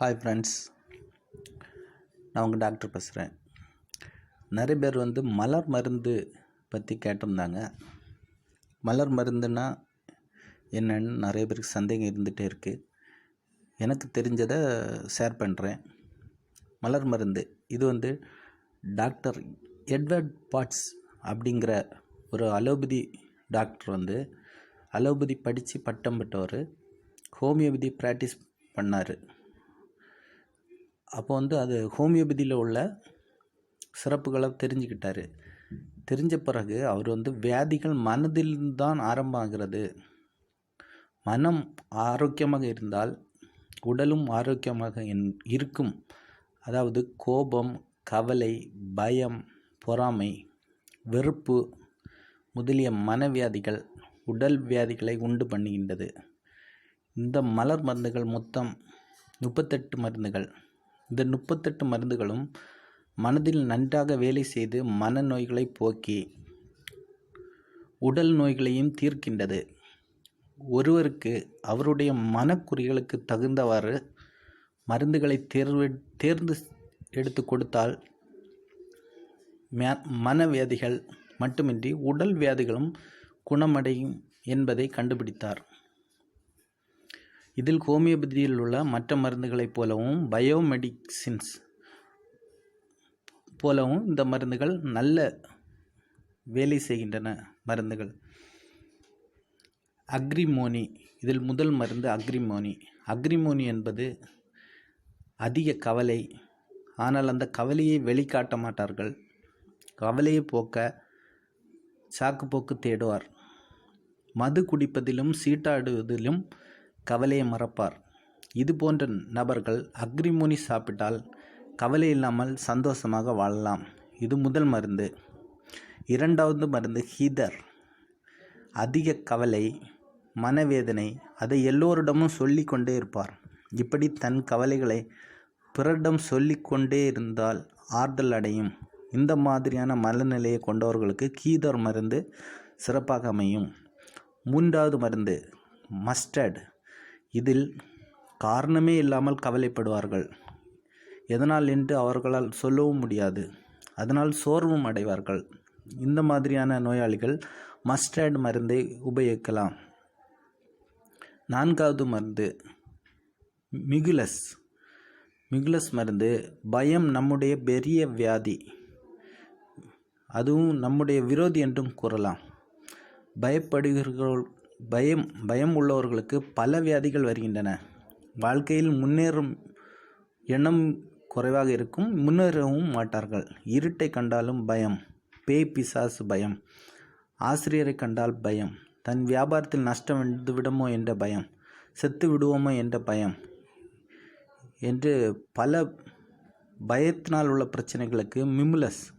Hi friends நான் உங்கள் doctor பேசுகிறேன் நிறைய பேர் வந்து மலர் மருந்து பற்றி கேட்டிருந்தாங்க. மலர் மருந்துன்னா என்னன்னு நிறைய பேருக்கு சந்தேகம் இருந்துகிட்டே இருக்குது எனக்கு தெரிஞ்சதை ஷேர் பண்ணுறேன் மலர் மருந்து இது வந்து டாக்டர் எட்வர்ட் பாட்ஸ் அப்படிங்கிற ஒரு அலோபதி டாக்டர் வந்து அலோபதி படித்து பட்டம் பெற்றவர் ஹோமியோபதி ப்ராக்டிஸ் பண்ணார். அப்போ வந்து அது ஹோமியோபதியில் உள்ள சிறப்புகளை தெரிஞ்சுக்கிட்டார். தெரிஞ்ச பிறகு அவர் வந்து வியாதிகள் மனதில்தான் ஆரம்பமாகிறது. மனம் ஆரோக்கியமாக இருந்தால் உடலும் ஆரோக்கியமாக இருக்கும். அதாவது கோபம் கவலை பயம் பொறாமை வெறுப்பு முதலிய மனவியாதிகள் உடல் வியாதிகளை உண்டு பண்ணுகின்றது. இந்த மலர் மருந்துகள் மொத்தம் முப்பத்தெட்டு மருந்துகள். இந்த முப்பத்தெட்டு மருந்துகளும் மனதில் நன்றாக வேலை செய்து மனநோய்களை போக்கி உடல் நோய்களையும் தீர்க்கின்றது. ஒருவருக்கு அவருடைய மனக்குறிகளுக்கு தகுந்தவாறு மருந்துகளை தேர்வு தேர்ந்து எடுத்து கொடுத்தால் மே- மனவியாதிகள் மட்டுமின்றி உடல் வியாதிகளும் குணமடையும் என்பதை கண்டுபிடித்தார். இதில் ஹோமியோபதியில் உள்ள மற்ற மருந்துகளைப் போலவும் பயோமெடிசின்ஸ் போலவும் இந்த மருந்துகள் நல்ல வேலை செய்கின்றன மருந்துகள். அக்ரிமோனி இதில் முதல் மருந்து அக்ரிமோனி. அக்ரிமோனி என்பது அதிக கவலை ஆனால் அந்த கவலையை வெளிக்காட்ட மாட்டார்கள். கவலையை போக்க சாக்கு போக்கு தேடுவார். மது குடிப்பதிலும் சீட்டாடுவதிலும் கவலையை மறப்பார். இது போன்ற நபர்கள் அக்ரிமோனி சாப்பிட்டால் கவலை இல்லாமல் சந்தோஷமாக வாழலாம். இது முதல் மருந்து. இரண்டாவது மருந்து ஹீதர். அதிக கவலை மனவேதனை அதை எல்லோரிடமும் சொல்லிக்கொண்டே இருப்பார். இப்படி தன் கவலைகளை பிறரிடம் சொல்லிக்கொண்டே இருந்தால் ஆறுதல் அடையும். இந்த மாதிரியான மனநிலையை கொண்டவர்களுக்கு கீதர் மருந்து சிறப்பாக அமையும். மூன்றாவது மருந்து மஸ்டர்ட் இதில் காரணமே இல்லாமல் கவலைப்படுவார்கள். எதனால் என்று அவர்களால் சொல்லவும் முடியாது. அதனால் சோர்வும் அடைவார்கள். இந்த மாதிரியான நோயாளிகள் மஸ்டர்ட் மருந்தை உபயோகிக்கலாம். நான்காவது மருந்து மிகுலஸ். மிகுலஸ் மருந்து பயம் நம்முடைய பெரிய வியாதி. அதுவும் நம்முடைய விரோதி என்றும் கூறலாம். பயப்படுகிறவர்கள் பயம் பயம் உள்ளவர்களுக்கு பல வியாதிகள் வருகின்றன. வாழ்க்கையில் முன்னேறும் எண்ணம் குறைவாக இருக்கும் முன்னேறவும் மாட்டார்கள். இருட்டை கண்டாலும் பயம் பேய் பிசாசு பயம் ஆசிரியரை கண்டால் பயம் தன் வியாபாரத்தில் நஷ்டம் வந்து விடுமோ என்ற பயம் செத்து விடுவோமோ என்ற பயம் என்று பல பயத்தினால் உள்ள பிரச்சனைகளுக்கு மிமுலஸ்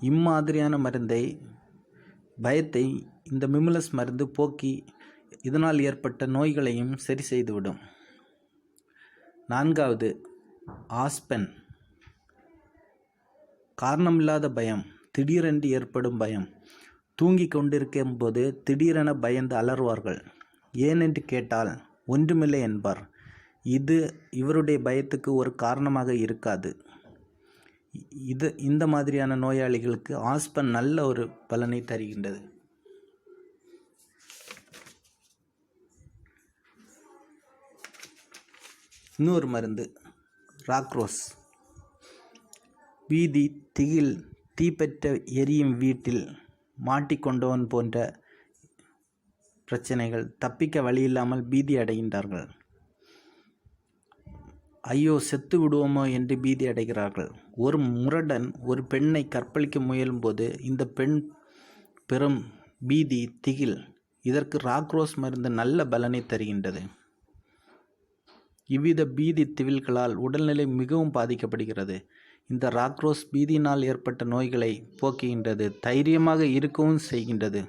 இம்மாதிரியான மருந்தை பயத்தை இந்த மிமுலஸ் மருந்து போக்கி இதனால் ஏற்பட்ட நோய்களையும் சரி செய்துவிடும். நான்காவது ஆஸ்பென். காரணமில்லாத பயம் திடீரென்று ஏற்படும் பயம். தூங்கிக் கொண்டிருக்கும் போது திடீரென பயந்து அலறுவார்கள். ஏனென்று கேட்டால் ஒன்றுமில்லை என்பார். இது இவருடைய பயத்துக்கு ஒரு காரணமாக இருக்காது. இது இந்த மாதிரியான நோயாளிகளுக்கு ஆஸ்பன் நல்ல ஒரு பலனை தருகின்றது. இன்னொரு மருந்து ராக்ரோஸ். பீதி திகில் தீப்பற்ற எரியும் வீட்டில் மாட்டிக்கொண்டவன் போன்ற பிரச்சனைகள் தப்பிக்க வழியில்லாமல் பீதி அடைகின்றார்கள். ஐயோ செத்து விடுவோமோ என்று பீதி அடைகிறார்கள். ஒரு முரடன் ஒரு பெண்ணை கற்பழிக்க முயலும்போது இந்த பெண் பெரும் பீதி திகில். இதற்கு ராக்ரோஸ் மருந்து நல்ல பலனை தருகின்றது. இவ்வித பீதி திவில்களால் உடல்நிலை மிகவும் பாதிக்கப்படுகிறது. இந்த ராக்ரோஸ் பீதியினால் ஏற்பட்ட நோய்களை போக்குகின்றது தைரியமாக இருக்கவும் செய்கின்றது.